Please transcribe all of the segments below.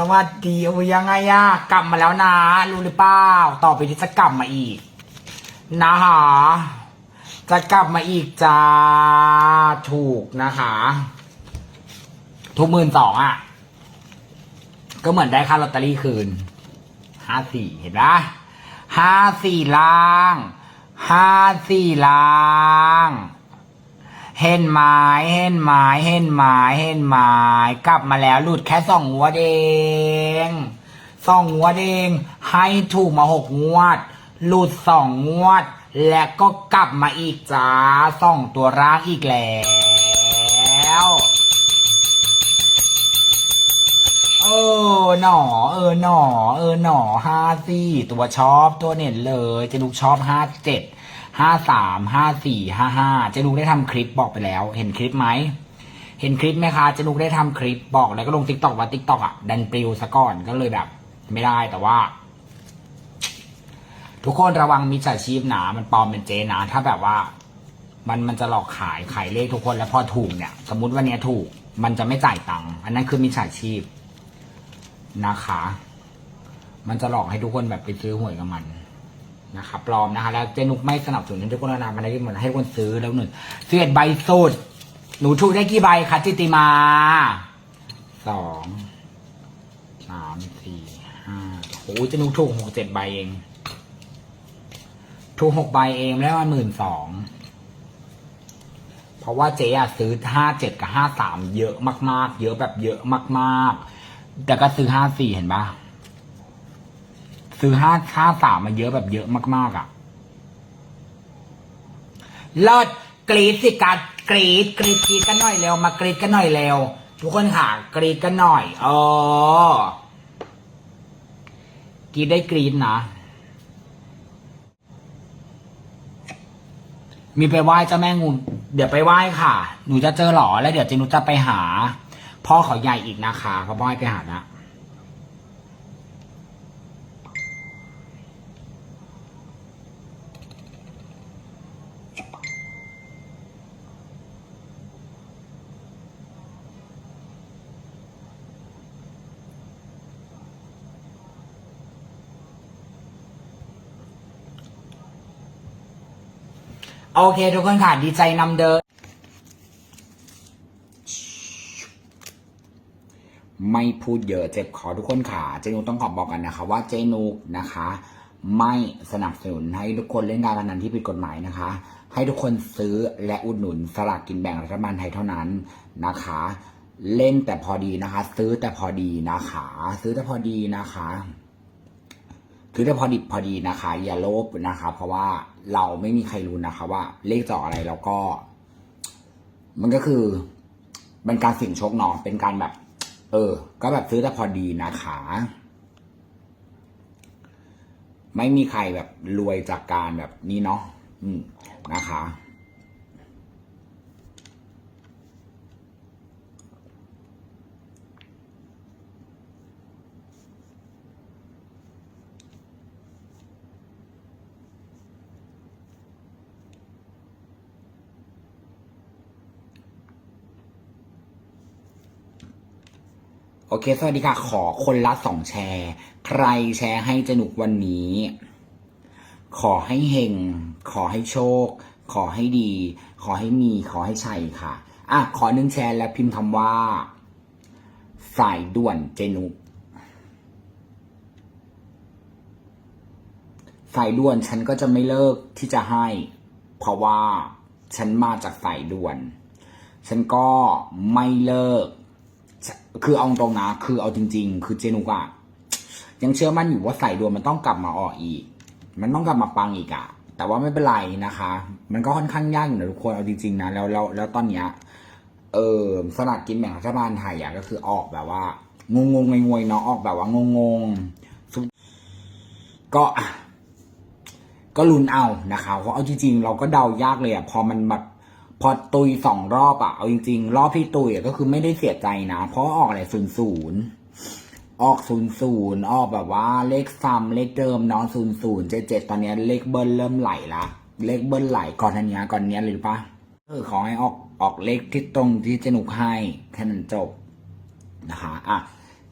สวัสดีโอ้ยังไงอะกลับมาแล้วนะ รู้หรือเปล่า ต่อไปที่จะกลับมาอีก นะฮะจะกลับมาอีกจ้าถูกนะคะทุกหมื่นสองอะก็เหมือนได้ค่าลอตเตอรี่คืนห้าสี่เห็นปะห้าสี่ล่างห้าสี่ล่าง เห็นไม้เห็นไม้เห็นไม้เห็นไม้กลับมาแล้วหลุดแค่สองงวดเองสองงวดเองให้ถูกมาหกงวด หลุดสองงวด และก็กลับมาอีกจ้าสองตัวร่างอีกแล้วเออหนอ เออหนอ เออหนอห้าสี่ตัวชอบตัวเน็ตเลยเจนุกชอบห้าเจ็ด ห้าสามห้าสี่ห้าห้าเจนุกได้ทำคลิปบอกไปแล้ว เห็นคลิปไหมเห็นคลิปไหมคะเจนุกได้ทำคลิปบอกแล้วก็ลงติ๊กต็อกว่าติ๊กต็อกอะดันปลิวซะก่อนก็เลยแบบ ไม่ได้แต่ว่า ทุกคนระวังมิจฉาชีพหนามันปลอมเป็นเจนะถ้าแบบว่า มันมันจะหลอกขายขายเลขทุกคนแล้วพอถูกเนี่ย สมมติวันนี้ถูก มันจะไม่จ่ายตังค์อันนั้นคือมิจฉาชีพนะคะ มันจะหลอกให้ทุกคนแบบไปซื้อหวยกับมัน นะคะปลอมนะคะแล้วเจนุกไม่สนับสนุนให้ทุกคนนะมันให้มันให้คนซื้อแล้วหนึ่งเสียดใบสุดหนูถูกได้กี่ใบคะจิติมาสองสามสี่ห้าโอ้ยเจนุกถูกหกเจ็ดใบเอง ถูกหกใบเองแล้วมันหมื่นสองเพราะว่าเจ๊อะซื้อห้าเจ็ดกับห้าสามเยอะมาก ๆ เยอะแบบเยอะมาก ๆ แต่ก็ซื้อห้าสี่เห็นปะ ซื้อห้าห้าสามมาเยอะแบบเยอะมาก ๆอะเลิศกรีดสิกัดกรีดกรีดกรีดกันหน่อยเร็วมากรีดกันหน่อยเร็วทุกคนค่ะกรีดกันหน่อยเออกรีดได้กรีดนะ มีไปไหว้เจ้าแม่งูเดี๋ยวไปไหว้ค่ะ หนูจะเจอหรอแล้วเดี๋ยวเจนุจะไปหา พ่อเขาใหญ่อีกนะคะเพราะพ่อให้ไปหานะ โอเคทุกคนค่ะ ดีใจนำเดินไม่พูดเยอะเจ็บคอทุกคนค่ะ เจนุกต้องขอบอกกันนะคะ ว่าเจนุกนะคะ ไม่สนับสนุนให้ทุกคนเล่นการพนันที่ผิดกฎหมายนะคะ ให้ทุกคนซื้อและอุดหนุนสลากกินแบ่งรัฐบาลไทยเท่านั้นนะคะ เล่นแต่พอดีนะคะ ซื้อแต่พอดีนะคะ ซื้อแต่พอดีนะคะ คือถ้าพอดิบพอดีนะคะอย่าโลภนะคะ เพราะว่าเราไม่มีใครรู้นะคะ ว่า เลขจะออกอะไรแล้วก็ มันก็คือเป็นการเสี่ยงโชคเนาะเป็นการแบบ เออ ก็แบบซื้อแต่พอดีนะคะ ไม่มีใครแบบรวยจากการแบบนี้เนาะอืมนะคะ โอเค สวัสดีค่ะ ขอคนละสองแชร์ ใครแชร์ให้จนุกวันนี้ ขอให้เฮง ขอให้โชค ขอให้ดี ขอให้มี ขอให้ชัยค่ะ อะ ขอหนึ่งแชร์แล้วพิมพ์คำว่า สายด่วนเจนุกสายด่วนฉันก็จะไม่เลิกที่จะให้ เพราะว่าฉันมาจากสายด่วน ฉันก็ไม่เลิก คือเอาตรงนะ คือเอาจริง ๆ คือเจนุกอะยังเชื่อมั่นอยู่ว่าใส่ดวงมันต้องกลับมาออกอีก มันต้องกลับมาปังอีกอะแต่ว่าไม่เป็นไรนะคะ มันก็ค่อนข้างยากอยู่นะทุกคนเอาจริงๆนะแล้วแล้วแล้วตอนเนี้ยเออสลากกินแบ่งรัฐบาลไทยอะก็คือออกแบบว่างงงงวยๆเนาะออกแบบว่างงงก็ก็ลุ้นเอานะคะเพราะเอาจริงๆเราก็เดายากเลยอะพอมันแบบ พอตุยสองรอบอะเอาจริง ๆ รอบที่ตุยอะก็คือไม่ได้เสียใจนะ เพราะออกอะไรศูนย์ศูนย์ออกศูนย์ศูนย์ออกแบบว่าเลขซ้ำเลขเดิมน้องศูนย์ศูนย์เจ็ดเจ็ดตอนนี้เลขเบิ้ลเริ่มไหลละเลขเบิ้ลไหลก่อนทันเนี้ยก่อนเนี้ยเลยหรือปะเออขอให้ออกออกเลขที่ตรงที่เจนุกให้แค่นั้นจบนะคะอะ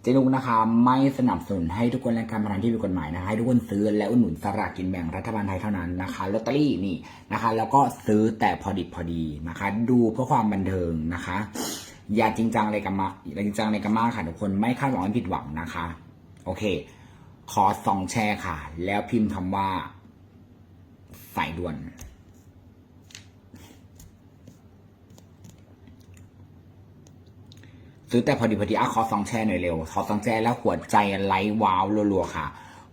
จเจนุกนะคะไม่สนับสนุนให้ทุกคนเล่นการพนันที่ผิดกฎหมายนะคะให้ทุกคนซื้อและอุดหนุนสลากกินแบ่งรัฐบาลไทยเท่านั้นนะคะลอตเตอรี่นี่นะคะ แล้วก็ซื้อแต่พอดิบพอดีนะคะ ดูเพื่อความบันเทิงนะคะ อย่าจริงจังอะไรกันมาอย่าจริงจังอะไรกันมากค่ะทุกคนไม่คาดหวังให้ผิดหวังนะคะ โอเค ขอสองแชร์ค่ะ แล้วพิมพ์คำว่าสายด่วน ซื้อแต่พอดีพอดีอะขอสองแชร์หน่อยเร็วขอสองแชร์แล้วหัวใจไลค์ว้าวรัวๆค่ะ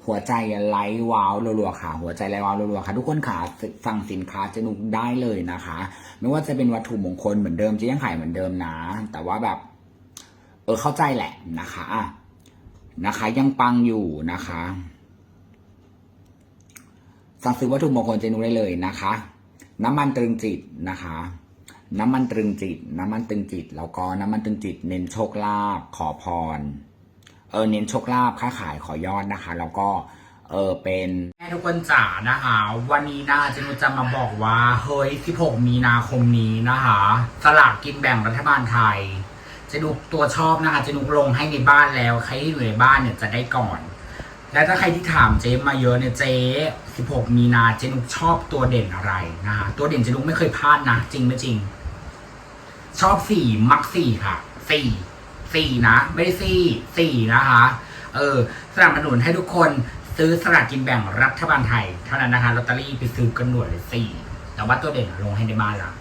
หัวใจไลค์ว้าวรัวๆค่ะ หัวใจไลค์ว้าวรัวๆค่ะ ทุกคนค่ะสั่งสินค้าเจนุกได้เลยนะคะ ไม่ว่าจะเป็นวัตถุมงคลเหมือนเดิมจะยังขายเหมือนเดิมนะ แต่ว่าแบบ เออเข้าใจแหละนะคะอะนะคะ ยังปังอยู่นะคะ สั่งซื้อวัตถุมงคลเจนุกได้เลยนะคะ น้ำมันตรึงจิตนะคะ น้ำมันตรึงจิต น้ำมันตรึงจิต แล้วก็น้ำมันตรึงจิต เน้นโชคลาภขอพร เออเน้นโชคลาภค้าขายขอยอดนะคะ แล้วก็เออเป็นแม่ทุกคนจ๋านะคะ วันนี้นะเจนุจะมาบอกว่าเฮ้ย 16 มีนาคมนี้นะคะสลากกินแบ่งรัฐบาลไทยเจนุกตัวชอบนะคะเจนุกลงให้ในบ้านแล้วใครที่อยู่ในบ้านเนี่ยจะได้ก่อน และถ้าใครที่ถามเจ๊มาเยอะเนี่ยเจ๊ 16 มีนาเจนุกชอบตัวเด่นอะไรนะคะตัวเด่นเจนุกไม่เคยพลาดนะจริงไม่จริง ชอบสี่มักสี่ค่ะสี่สี่นะไม่ได้สี่สี่นะคะ เออสนับสนุนให้ทุกคนซื้อสลากกินแบ่งรัฐบาลไทย เท่านั้นนะคะลอตเตอรี่ไปซื้อกันด่วเลยสี่แต่ว่าตัวเด่นลงให้ในบ้านละ